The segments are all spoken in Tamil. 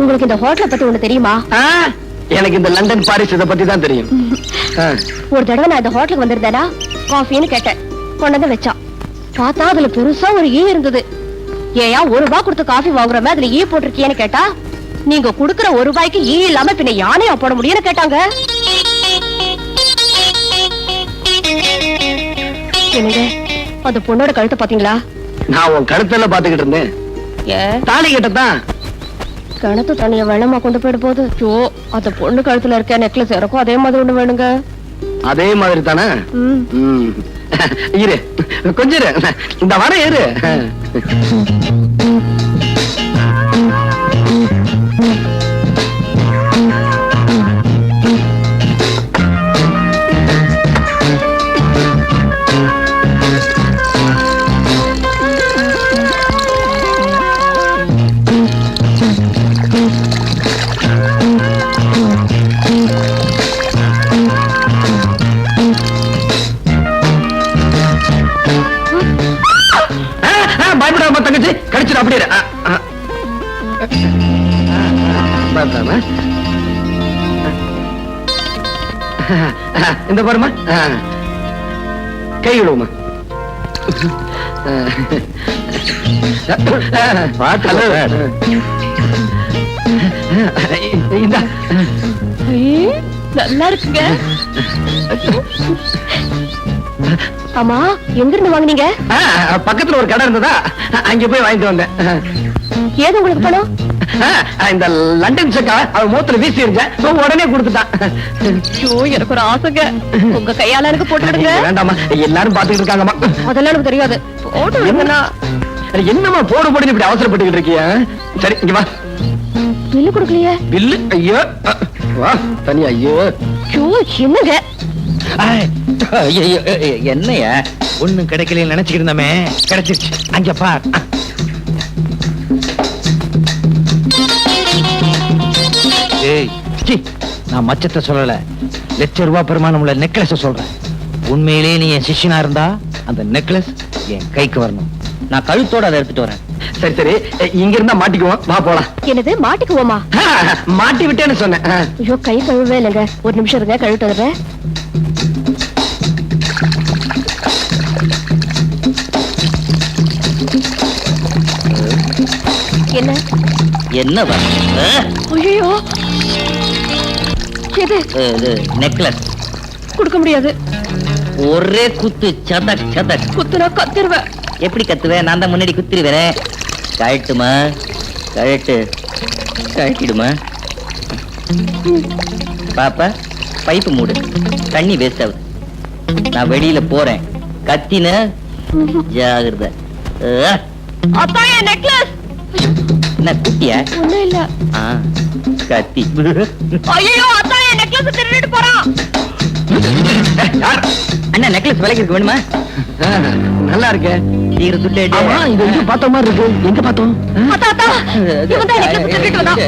உங்களுக்கு இந்த ஹோட்டலை பத்தி ஒண்ணு தெரியுமா? எனக்கு இந்த லண்டன் பாரிஸ் இதை பத்தி தான் தெரியும். ஒரு தடவை நான் இந்த ஹோட்டலுக்கு வந்திருந்தேனா காஃபின்னு கேட்டேன். கொண்டு வந்து வச்சான். பார்த்தா அதுல பெருசா ஒரு ஈ இருந்தது. ஏயா ஒரு ரூபாய் கொடுத்து காஃபி வாங்குறமே அதுல ஈ போட்டிருக்கியேன்னு கேட்டா நீங்க குடுக்குற ஒரு ரூபாய்க்கு ஈ இல்லாம பின்ன யானையா போட முடியும்னு கேட்டாங்க. என்னங்க அந்த பொண்ணோட கழுத்தை பாத்தீங்களா நான் உன் கழுத்துல பாத்துக்கிட்டு இருந்தேன். தாலி கட்டத்தான் கிணத்து தண்ணிய வெள்ளமா கொண்டு போயிட போகுது ஐயோ அந்த பொண்ணு கழுத்துல இருக்க நெக்லஸ் எனக்கும் அதே மாதிரி ஒண்ணு வேணுங்க. அதே மாதிரி தானே. இரு. கொஞ்சம் இந்த வர இரு இந்த பாருமா. கை விடுவோமா நல்லா இருக்குங்க. ஆமா எங்க இருந்து வாங்குனீங்க பக்கத்துல ஒரு கடை இருந்ததா? அங்க போய் வாங்கிட்டு வந்தேன். ஏது உங்களுக்கு பணம்? இந்த லண்டன் சக்கா அவ மூத்துல வீசி இருந்தேன் உடனே கொடுத்துட்டான். ஐயோ எனக்கு ஒரு ஆசைங்க. உங்க கையால எனக்கு போட்டு விடுங்க. வேண்டாமா எல்லாரும் பாத்துக்கிட்டு இருக்காங்கம்மா. அதெல்லாம் எனக்கு தெரியாது. போட்டு விடுங்கண்ணா. என்னம்மா போடு போடுன்னு இப்படி அவசரப்பட்டுக்கிட்டு இருக்கிய? சரி இங்க வா. பில்லு கொடுக்கலையே. பில்லு? ஐயோ வா தனி ஐயோ. ஐயோ என்னங்க? என்னைய? ஒண்ணும் கிடைக்கல நினைச்சுக்கிட்டு இருந்தமே. கிடைச்சிருச்சு. அங்க பார். ஏய் நான் மச்சத்தை சொல்லல. லட்ச ரூபாய் பெருமானம் உள்ள நெக்லஸ் சொல்றேன். உண்மையிலேயே நீ என் சிஷ்யனா இருந்தா அந்த நெக்லஸ் என் கைக்கு வரணும். நான் கழுத்தோட அதை எடுத்துட்டு வரேன். சரி சரி. இங்க இருந்தா மாட்டிக்குவோம். வா போலாம். என்னது மாட்டிக்குவோமா? மாட்டி விட்டேன்னு சொன்னேன். ஐயோ கை கழுவே இல்லைங்க. ஒரு நிமிஷம் இருங்க கழுவிட்டு வந்துடுறேன் என்ன? என்ன ஐயோ எது? நெக்லஸ் கொடுக்க முடியாது. ஒரே குத்து சதக் சதக். குத்துனா கத்திருவேன். எப்படி கத்துவேன்? நான் தான் முன்னாடி குத்திருவேன். கழட்டுமா? கழட்டு. கழட்டிடுமா? பாப்பா பைப்பு மூடு. தண்ணி வேஸ்ட் ஆகுது. நான் வெளியில போறேன். கத்தின ஜாகிரத. என் நெக்லஸ் என்ன குட்டியா ஒண்ணும் இல்ல. ஆ, கத்தி. ஐயோ அத்தா என் நெக்லஸ் திருடிட்டு போறான்? அண்ணா நெக்லஸ் விலைக்கு இருக்கு வேணுமா நல்லா இருக்கே. சீக்கிரம் சுட்டு ஆமா இது எங்க பார்த்த மாதிரி இருக்கு. எங்க பார்த்தோம்? அத்தா அத்தா இவன் தான் நெக்லஸ் திருடிட்டு வந்தான்.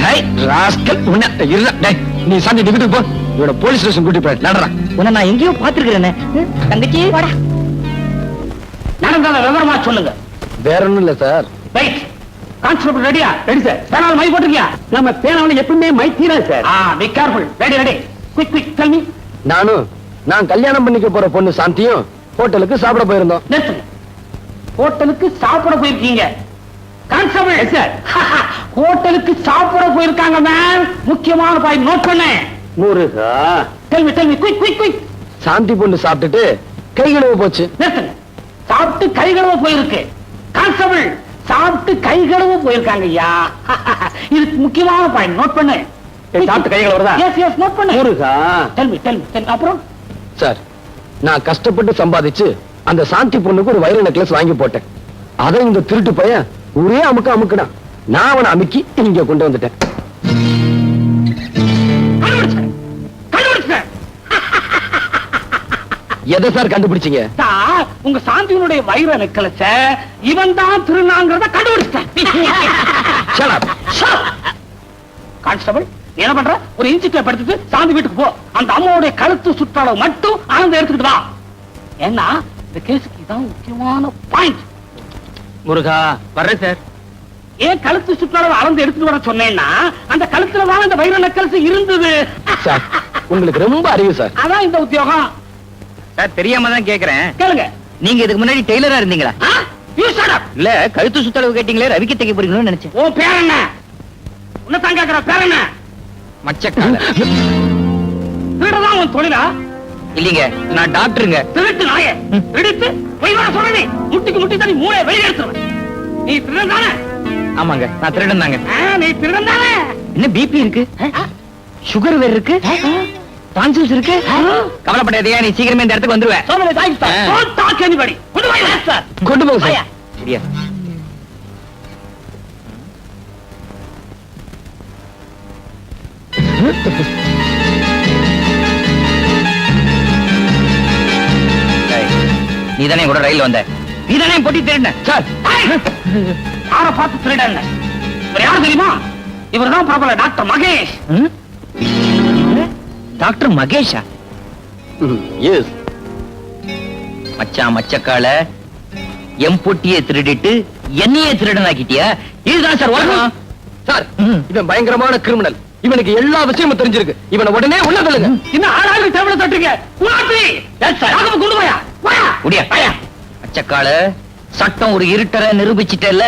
டேய், rascal, உன்னை- இருடா, டேய், நீ சாந்தி வீட்டுக்கு போ. இவட போலீஸ் ஸ்டேஷன் கூட்டி போய் நடறா. உன்னை நான் எங்கேயோ பாத்துருக்கிறேனே தங்கச்சி? போடா நடந்தத விவரமா சொல்லுங்க. வேற ஒண்ணும் இல்ல சார். ரைட் கான்ஸ்டபிள் ரெடியா? ரெடி சார் பேனாவில் மை போட்டிருக்கியா? நம்ம பேனாவில் எப்பவுமே மை தீரா sir ah be careful ready ready quick quick tell me நானும் நான் கல்யாணம் பண்ணிக்க போற பொண்ணு சாந்தியும் ஹோட்டலுக்கு சாப்பிட போயிருந்தோம். ஹோட்டலுக்கு சாப்பிட போயிருக்கீங்க. கான்ஸ்டபிள். சார் ஹோட்டலுக்கு சாப்பிட போயிருக்காங்க மேம் முக்கியமான பாயிண்ட் நோட் பண்ணேன் Muruga. Tell me tell me quick quick quick Shanti பொண்ணு சாப்பிட்டுட்டு கை கழுவ போச்சு சாப்பிட்டு கை கழுவ போயிருக்கு. கான்ஸ்டபிள். சாப்பிட்டு கை கழுவ போயிருக்காங்க ஐயா இதுக்கு முக்கியமான பாயிண்ட் நோட் பண்ணு. சாப்பிட்டு கை கழுவுறதா? எஸ் எஸ் நோட் பண்ணு. Muruga tell me tell me அப்புறம்? சார் நான் கஷ்டப்பட்டு சம்பாதிச்சு அந்த சாந்தி பொண்ணுக்கு ஒரு வைர நெக்லஸ் வாங்கி போட்டேன். அதை இந்த திருட்டு பையன் ஒரே அமுக்க அமுக்குனான். நான் அவனை அமுக்கி இங்க கொண்டு வந்துட்டேன். எதை சார் கண்டுபிடிச்சீங்க? சார் உங்க சாந்தியினுடைய வைர நெக்கலச்ச இவன் தான் திருநாங்கிறத கண்டுபிடிச்சிட்டேன். கான்ஸ்டபிள் என்ன பண்ற? ஒரு இன்ச்சு டேப் எடுத்துட்டு சாந்தி வீட்டுக்கு போ. அந்த அம்மாவுடைய கழுத்து சுற்றளவு மட்டும் ஆனந்த எடுத்துக்கிட்டு வா. ஏன்னா இந்த கேஸுக்கு இதான் முக்கியமான பாயிண்ட் முருகா வர்றேன் சார். ஏன் கழுத்து சுற்றளவு அளந்து எடுத்துட்டு வர சொன்னேன்னா அந்த கழுத்துல தான் அந்த வைர நக்கல்ஸ் இருந்தது. சார் உங்களுக்கு ரொம்ப அறிவு சார். அதான் இந்த உத்தியோகம். சார் தெரியாம தான் கேக்குறேன். கேளுங்க. நீங்க இதுக்கு முன்னாடி டெய்லரா இருந்தீங்களா. இல்ல கழுத்து சுத்தளவு கேட்டீங்களே ரவிக்கு தைக்க போறீங்களோன்னு நினைச்சேன். உன் பேர் என்ன? உன்னதான் கேக்குற பேர் என்ன? மச்சக்கால. திருடதான் உன் தொழிலா? இல்லீங்க நான் டாக்டருங்க. திருட்டு நாய. திருடித்து போய் வர சொல்ல நீ முட்டிக்கு முட்டி தண்ணி மூளை வெளியே எடுத்துருவேன். நீ திருடன் தானே ஆமாங்க நான் திருடன் தாங்க நீ திருடன் தானே என்ன பிபி இருக்கு? சுகர் வேற இருக்கு? டான்சில்ஸ் இருக்கு? கவலைப்படாதே நீ சீக்கிரமே இந்த இடத்துக்கு வந்துருவேன் anybody. கொண்டு போய். கொண்டு போங்க. சார் சரியா நீ தானே கூட ரயில் வந்த. நீ தானே பொட்டி திருடின சார் யாரை பார்த்து திருடன் இவர் யார் தெரியுமா? இவர் தான் பிரபல டாக்டர் மகேஷ்? டாக்டர் மகேஷா? எஸ் மச்சான் மச்சக்கால எம் பொட்டியை திருடிட்டு என்னையே திருடனாக்கிட்டியா? இதுதான் சார் உலகம். சார். இவன் பயங்கரமான கிரிமினல் இவனுக்கு எல்லா விஷயமும் தெரிஞ்சிருக்கு. இவனை உடனே உள்ள தள்ளுங்க. இன்னும் ஆளாளு டேபிள தட்டுங்க உலாத்தி எஸ் சார் ராகவ கொண்டு போயா? முடியா மச்சக்கால சட்டம் ஒரு இருட்டரை நிரூபிச்சிட்டல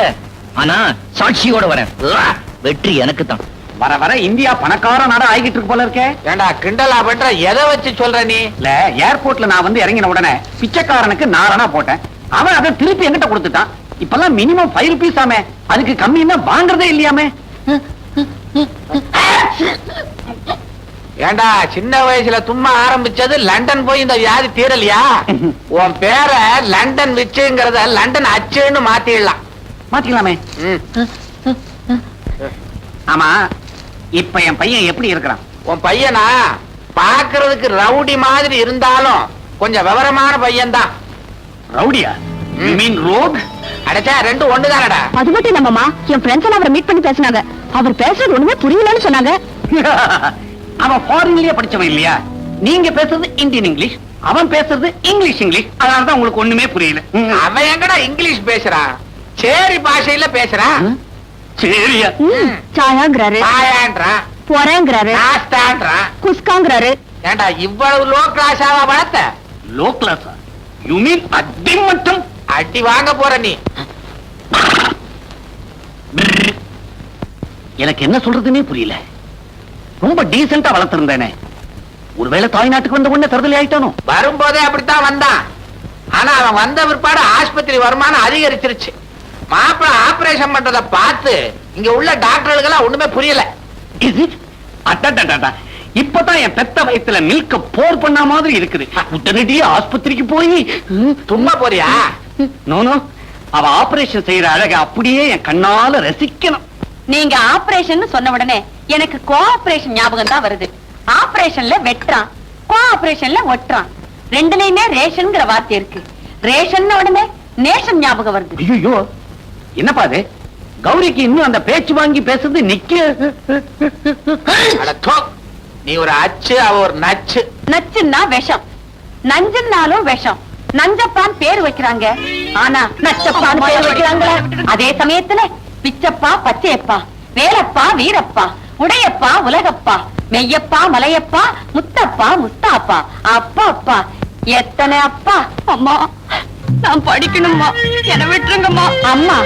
ஆனா சாட்சியோட வரேன். வெற்றி எனக்கு தான் வர வர இந்தியா பணக்கார நாடா ஆகிட்டு இருக்கு போல இருக்கே. ஏண்டா கிண்டலா பண்ற? எதை வச்சு சொல்ற நீ? இல்ல ஏர்போர்ட்ல நான் வந்து இறங்கின உடனே பிச்சைக்காரனுக்கு நாரணா போட்டேன். அவன் அதை திருப்பி என்கிட்ட கொடுத்துட்டான். இப்பெல்லாம் மினிமம் ஃபைவ் ருபீஸ் ஆமே. அதுக்கு கம்மின்னா வாங்குறதே இல்லையாமே. ஏண்டா சின்ன வயசுல தும்மா ஆரம்பிச்சது லண்டன் போய் இந்த வியாதி தீரலையா? உன் பேரை லண்டன் விச்சுங்கிறத லண்டன் அச்சுன்னு மாத்திடலாம். மாத்திக்கலாமே. ஆமா இப்ப என் பையன் எப்படி இருக்கிறான்? உன் பையனா? பாக்குறதுக்கு ரவுடி மாதிரி இருந்தாலும் கொஞ்சம் விவரமான பையன்தான். ரவுடியா? You மீன் ரோக் அடைச்சா ரெண்டு ஒண்ணுதானடா? அது மட்டும் என் ஃப்ரெண்ட்ஸ் எல்லாம் அவரை மீட் பண்ணி பேசினாங்க. அவர் பேசுறது ஒண்ணுமே புரியலன்னு சொன்னாங்க. அவன் ஃபாரின்லயே படிச்சவன் இல்லையா? நீங்க பேசுறது இந்தியன் இங்கிலீஷ் அவன் பேசுறது இங்கிலீஷ் இங்கிலீஷ் அதனாலதான் உங்களுக்கு ஒண்ணுமே புரியல. அவன் எங்கடா இங்கிலீஷ் பேசுறான்? சேரி பாஷையில பேசுறான். சரியா சாயாங்கிறாரு. தாயான்றான் பொறேங்கிறாரு. நாஸ்தான்றான் குஸ்காங்கிறாரு. ஏண்டா இவ்வளவு லோ கிளாஸாவா வளர்த்த லோ கிளாஸ் யூ மீன் அடி மட்டும்? அடி வாங்க போற நீ. எனக்கு என்ன சொல்றதுன்னே புரியல. ரொம்ப டீசெண்டா வளர்த்திருந்தேனே. ஒருவேளை தாய்நாட்டுக்கு வந்த உடனே தருதலை ஆயிட்டானோ? வரும்போதே அப்படித்தான் வந்தான். ஆனா அவன் வந்த பிற்பாடு ஆஸ்பத்திரி வருமானம் அதிகரிச்சிருச்சு. மாப்பிள ஆபரேஷன் பண்றத பார்த்து இங்க உள்ள டாக்டர்களுக்கெல்லாம் ஒண்ணுமே புரியல. இது? அட்டா இப்பதான் என் பெத்த வயித்துல மில்க போர் பண்ண மாதிரி இருக்குது. உடனடியே ஆஸ்பத்திரிக்கு போய் சும்மா போறியா? நோனோ அவ ஆபரேஷன் செய்யற அழக அப்படியே என் கண்ணால ரசிக்கணும். நீங்க ஆபரேஷன் சொன்ன உடனே எனக்கு கோஆபரேஷன் ஞாபகம் தான் வருது. ஆபரேஷன்ல வெட்டுறான் கோஆபரேஷன்ல ஒட்டுறான். ரெண்டுலயுமே ரேஷன்ங்கிற வார்த்தை இருக்கு. ரேஷன் உடனே நேஷன் ஞாபகம் வருது. ஐயோ என்னப்பா அது? கௌரிக்கு இன்னும் அந்த பேச்சு வாங்கி பேசுறது நிக்க. நீ ஒரு அச்சு அவ ஒரு நச்சு. நச்சுன்னா விஷம். நஞ்சுன்னாலும் விஷம். நஞ்சப்பான் பேர் வைக்கிறாங்க. ஆனா நச்சப்பான் பேர் வைக்கிறாங்களா? அதே சமயத்துல பிச்சப்பா பச்சையப்பா வேலப்பா வீரப்பா உடையப்பா உலகப்பா மெய்யப்பா மலையப்பா முத்தப்பா முஸ்தாப்பா அப்பா அப்பா. எத்தனை அப்பா? அம்மா. நான் படிக்கணும்மா. என்ன விட்டுருங்கம்மா. அம்மா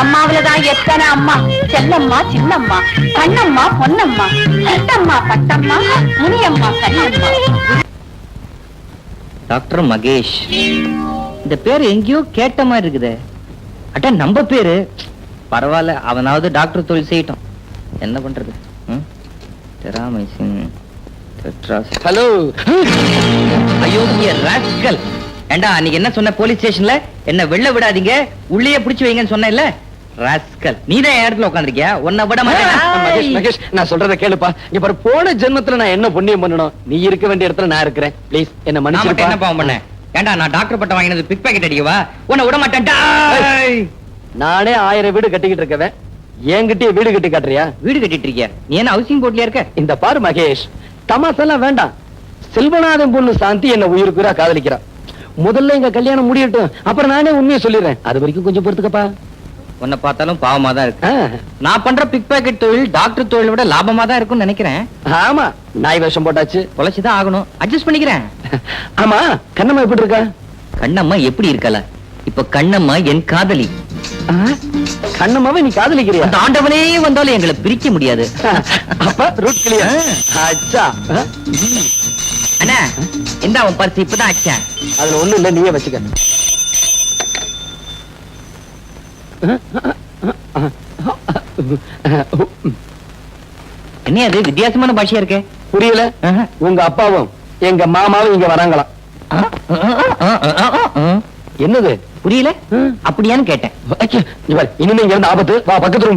அம்மாவிலதான் எத்தனை அம்மா? செல்லம்மா சின்னம்மா கண்ணம்மா பொன்னம்மா சித்தம்மா பட்டம்மா முனியம்மா கண்ணம்மா டாக்டர் மகேஷ் இந்த பேர் எங்கேயோ கேட்ட மாதிரி இருக்குதே. அட்ட நம்ம பேரு? பரவாயில்ல அவனாவது டாக்டர் தொழில் செய்யட்டும். என்ன பண்றது? டெட்ராஸ் ஹலோ. அயோக்கிய ராஸ்கல். ஏண்டா அன்னைக்கு என்ன சொன்ன போலீஸ் ஸ்டேஷன்ல என்ன வெளில விடாதீங்க. உள்ளேயே புடிச்சு வைங்கன்னு சொன்னேன்ல? ராஸ்கல் நீ தான் என் இடத்துல உட்காந்துருக்கியா உன்னை விட மகேஷ் மாட்டேன் மகேஷ் நான் சொல்றத கேளுப்பா. இங்க பாரு போன ஜென்மத்துல நான் என்ன புண்ணியம் பண்ணணும்? நீ இருக்க வேண்டிய இடத்துல நான் இருக்கிறேன். ப்ளீஸ் என்ன மட்டும் என்ன பாவம் பண்ணேன்? ஏண்டா நான் டாக்டர் பட்டம் வாங்கினது பிக் பாக்கெட் அடிக்கவா? உன்னை விட மாட்டேன். நானே ஆயிரம் வீடு கட்டிக்கிட்டு இருக்கவன். என்கிட்டயே வீடு கட்டி காட்டுறியா? வீடு கட்டிட்டு இருக்கியா? நீ என்ன ஹவுசிங் போர்ட்லயா இருக்க? இந்த பாரு மகேஷ். தமாசெல்லாம் வேண்டாம். செல்வநாதன் பொண்ணு சாந்தி என்ன உயிருக்குறா காதலிக்கிறா முதல்ல எங்க கல்யாணம் முடியட்டும். அப்புறம் நானே உண்மையை சொல்லிடுறேன். அது வரைக்கும் கொஞ்சம் பொறுத்துக்கப்பா. உன்னை பார்த்தாலும் பாவமா தான் இருக்கு நான் பண்ற பிக் பாக்கெட் தொழில் டாக்டர் தொழிலை விட லாபமா தான் இருக்கும்னு நினைக்கிறேன். ஆமா நாய் வேஷம் போட்டாச்சு. பொழைச்சுதான் ஆகணும். அட்ஜஸ்ட் பண்ணிக்கிறேன். ஆமா கண்ணம்மா எப்படி இருக்கா? கண்ணம்மா எப்படி இருக்கல? இப்ப கண்ணம்மா என் காதலி. கண்ணம்மாவை நீ காதலிக்கிறியா? ஆண்டவனே வந்தாலும் எங்களை பிரிக்க முடியாது. அப்ப ரூட் கிளியர் அச்சா. அண்ணா இந்த அவன் பரிசு இப்பதான் அச்சேன் அதுல ஒண்ணும் இல்ல நீயே வச்சுக்க. என்ன அது? வித்தியாசமான பாஷையா இருக்கே. புரியல? உங்க அப்பாவும் எங்க மாமாவும் இங்க வராங்களாம். என்னது? புரியல? அப்படியான்னு கேட்டேன். இனிமே இங்க இருந்து ஆபத்து. வா பக்கத்து போ.